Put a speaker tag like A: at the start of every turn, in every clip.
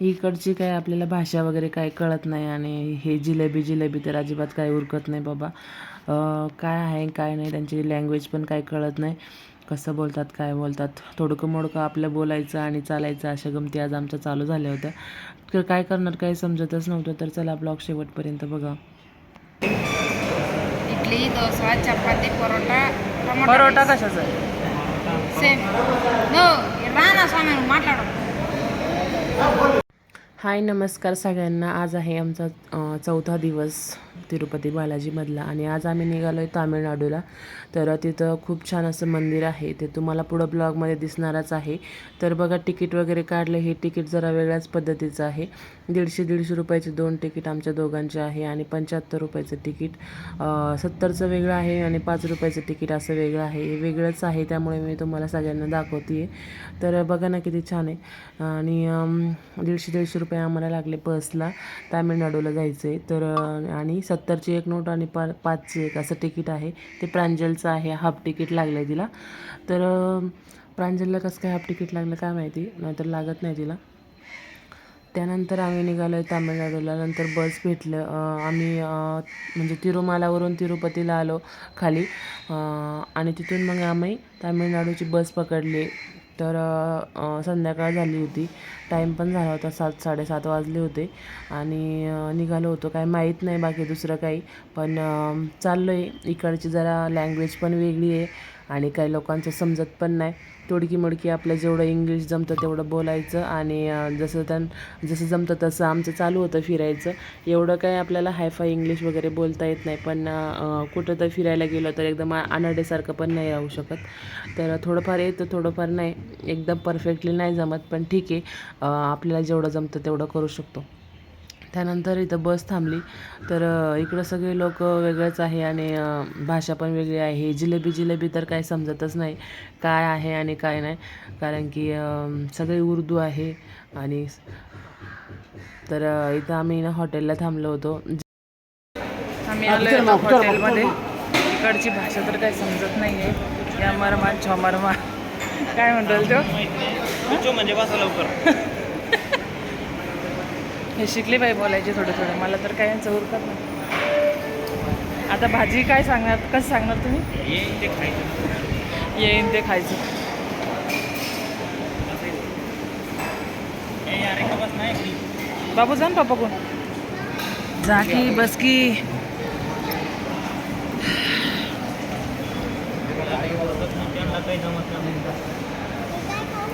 A: इकडची काय आपल्याला भाषा वगैरे काय कळत नाही आणि हे जिलेबी जिलेबी तर अजिबात काय उरकत नाही बाबा. काय आहे काय नाही त्यांची लँग्वेज पण काय कळत नाही. कसं बोलतात काय बोलतात? थोडकं मोडकं आपलं बोलायचं आणि चालायचं अशा गमती आज आमच्या चालू झाल्या होत्या. तर काय करणार काही समजतच नव्हतं. तर चला ब्लॉग शेवटपर्यंत बघा.
B: इडली डोसा चपाती परोटा
A: परोटा कशाचा?
B: सेम. राणा स्वामी माట్లాडो
A: हाय नमस्कार सगळ्यांना. आज आहे आमचा चौथा दिवस. तिरुपती बालाजीमधला. आणि आज आम्ही निघालो आहे तामिळनाडूला. तर तिथं खूप छान असं मंदिर आहे. ते तुम्हाला पुढं ब्लॉगमध्ये दिसणारच आहे. तर बघा तिकीट वगैरे काढलं हे तिकीट जरा वेगळ्याच पद्धतीचं आहे. दीडशे दीडशे रुपयाचे दोन तिकीट आमच्या दोघांचे आहे आणि पंच्याहत्तर रुपयाचं तिकीट. सत्तरचं वेगळं आहे आणि पाच रुपयाचं तिकीट असं वेगळं आहे. हे वेगळंच आहे त्यामुळे मी तुम्हाला सगळ्यांना दाखवते तर बघा ना किती छान आहे. आणि दीडशे दीडशे रुपये आम्हाला लागले बसला. तामिळनाडूला जायचं आहे तर आणि सत्तरची एक नोट आणि पा पाचची एक असं तिकीट आहे. ते प्रांजलचं आहे हाफ तिकीट लागलं आहे तिला. तर प्रांजलला कसं काय हाफ तिकीट लागलं काय माहिती नाहीतर लागत नाही तिला. त्यानंतर आम्ही निघालो आहे तामिळनाडूला. नंतर बस भेटलं. आम्ही म्हणजे तिरुमालावरून तिरुपतीला आलो खाली. आणि तिथून मग आम्ही तामिळनाडूची बस पकडली. तर संध्याकाळ झाली होती. टाईम पण झाला होता सात साडेसात वाजले होते. आणि निघालो होतो. काय माहीत नाही बाकी दुसरं काही. पण चाललो आहे इकडची जरा लँग्वेज पण वेगळी आहे. आणि काही लोकांचं समजत पण नाही. तोडकी मोडकी आपलं जेवढं इंग्लिश जमतं तेवढं बोलायचं आणि जसं त्यां जसं जमतं तसं आमचं चालू होतं फिरायचं. एवढं काय आपल्याला हायफाय इंग्लिश वगैरे बोलता येत नाही. पण कुठं तर फिरायला गेलो तर एकदम अनाडेसारखं पण नाही राहू शकत. तर थोडंफार येतं थोडंफार नाही. एकदम परफेक्टली नाही जमत पण ठीक आहे. आपल्याला जेवढं जमतं तेवढं करू शकतो. त्यानंतर इथं बस थांबली. तर इकडं सगळे लोक वेगळंच आहे आणि भाषा पण वेगळी आहे. जिलेबी जिलेबी तर काही समजतच नाही काय आहे आणि काय नाही. कारण की सगळे उर्दू आहे आणि तर इथं आम्ही ना हॉटेलला थांबलो होतो. आम्ही आलो होतो हॉटेलमध्ये. इकडची भाषा तर काही समजत नाही आहे या मरमा छमरमा काय म्हणतो तो?
C: जो म्हणजे बसा लवकर.
A: हे शिकले बाई बोलायचे थोडे थोडे. मला तर काय यांचं उरकत नाही. आता भाजी काय सांगणार? कसं सांगणार तुम्ही?
C: येईन ते खायचं.
A: येईन ते खायचं
C: नाही
A: बाबू जा ना पापा कोण? जा की बस की.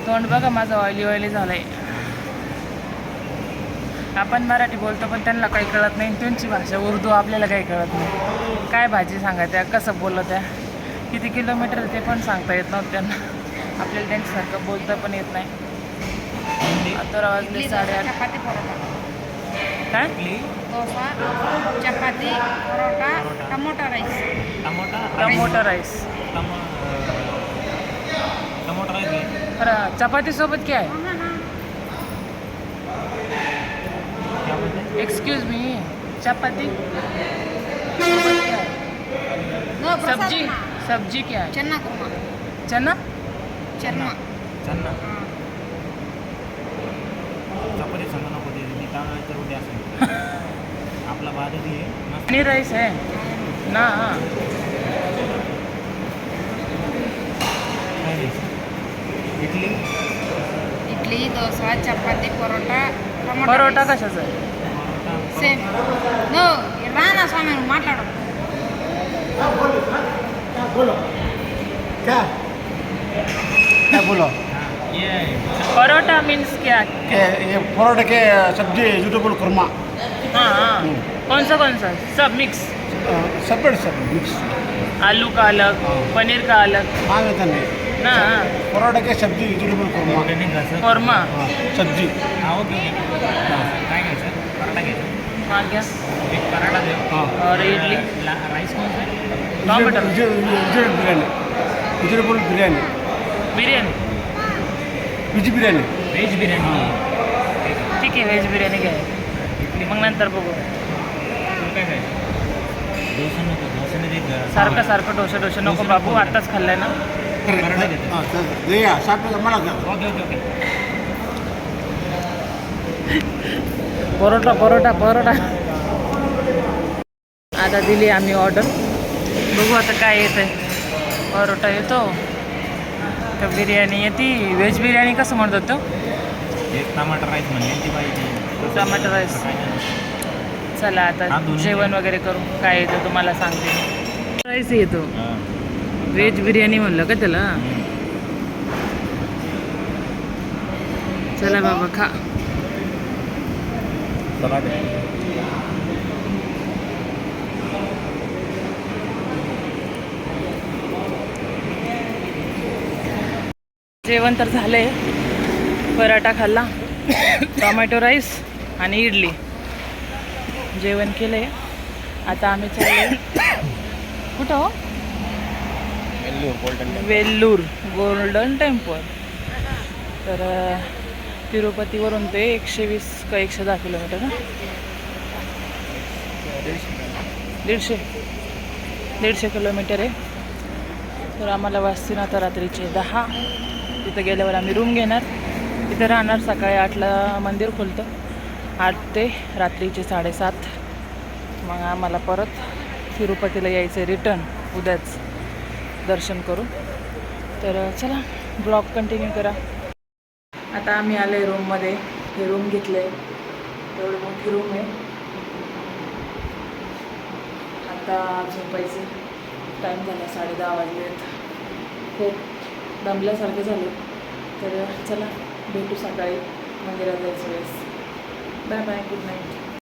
A: तोंड बघा माझं ऑइली ऑइली झालंय. आपण मराठी बोलतो पण त्यांना काही कळत नाही. त्यांची भाषा उर्दू आपल्याला काही कळत नाही. काय भाजी सांगायचं त्या कसं बोलत त्या किती किलोमीटर ते पण सांगता येत नव्हतं त्यांना. आपल्याला त्यांच्यासारखं बोलता पण येत नाही. तर वाजले साडेआठ काय? Chapati
C: tomato rice. Tomato rice.
A: Tomato rice. सोबत काय? Excuse me
B: chapati?
A: सब्जी? सब्जी क्या है?
B: चना
A: चना
B: चना
C: चना चपाती संग नको ते मी तांदळाची रोटी असेल आपला बाजरी आहे
A: आणि राईस आहे. ना
C: इडली? इडली
B: डोसा चपाती परोठा. పరోటా టమోటా
A: परोटा कशाचा आहे
C: परोटा
B: సేమ్ నో రానా స్వామి మాట్లాడు
D: क्या क्या बोलो
C: हाँ, ये
A: परोटा मीन्स क्या
D: ये ये परोठे के सब्जी वेजिटेबल कुरमा
A: हाँ हाँ कौन सा कौन सा सब मिक्स
D: सेपरेट सब मिक्स
A: आलू का अलग पनीर का अलग
D: मागत नाही
A: ना हाँ
D: परोठे के सब्जी वेजिटेबल कुरमा
C: एवढं नाही घासत.
A: कौरमा
D: हाँ, सब्जी
C: हा ओके ओके काय घ्यायचं पराठा घ्यायचा
A: हाँ क्या
C: एक पराठा देऊ
D: हाँ
A: और इडली
C: ला- राईस कोण आहे
A: टमाटर
D: vegetable biryani vegetable biryani
A: biryani
D: veg biryani
C: veg biryani
A: ठीक आहे व्हेज बिर्याणी घ्या मग नंतर बघू
C: तुला काय खायचं डोसा नको डोसा नाही देत घरात.
A: सारखं सारखं डोसे डोसे नको बाबू आत्ताच खाल्लंय ना
D: तर- या मला
E: परोटा परोटा परोटा आता दिली आम्ही ऑर्डर बघू आता काय येतं परोटा येतो. का बिर्याणी येते. व्हेज बिर्याणी कसं म्हणतात तो?
C: एक टमाटर राईस पाहिजे
E: टमाटर राईस. चला आता जेवण. वगैरे करू. काय येतं तुम्हाला सांगते राईस येतो. व्हेज बिर्याणी म्हणलं का त्याला? चला बाबा खा. जेवण तर झालंय. पराठा खाल्ला टोमॅटो राईस आणि इडली. जेवण केलंय. आता आम्ही चाललोय. कुठं हो? Vellore golden temple. तर तिरुपतीवरून ते एकशे वीस का एकशे दहा किलोमीटर ना? दीडशे. दीडशे किलोमीटर आहे. तर आम्हाला वाजतील आता रात्रीचे दहा. तिथं गेल्यावर आम्ही रूम घेणार. तिथं राहणार सकाळी आठला मंदिर खुलतं. आठ ते रात्रीचे साडेसात. मग आम्हाला परत तिरुपतीला यायचं रिटर्न उद्याच. दर्शन करून. तर चला ब्लॉग कंटिन्यू करा. आता आम्ही आलो आहे रूममध्ये हे रूम घेतलं आहे एवढी मोठी रूम आहे. आता झोपायचे. टाईम झाला साडे दहा वाजले खूप दमल्यासारखे झाले. तर चला भेटू सकाळी. मंदिरात जायचं वेळेस. Bye bye good night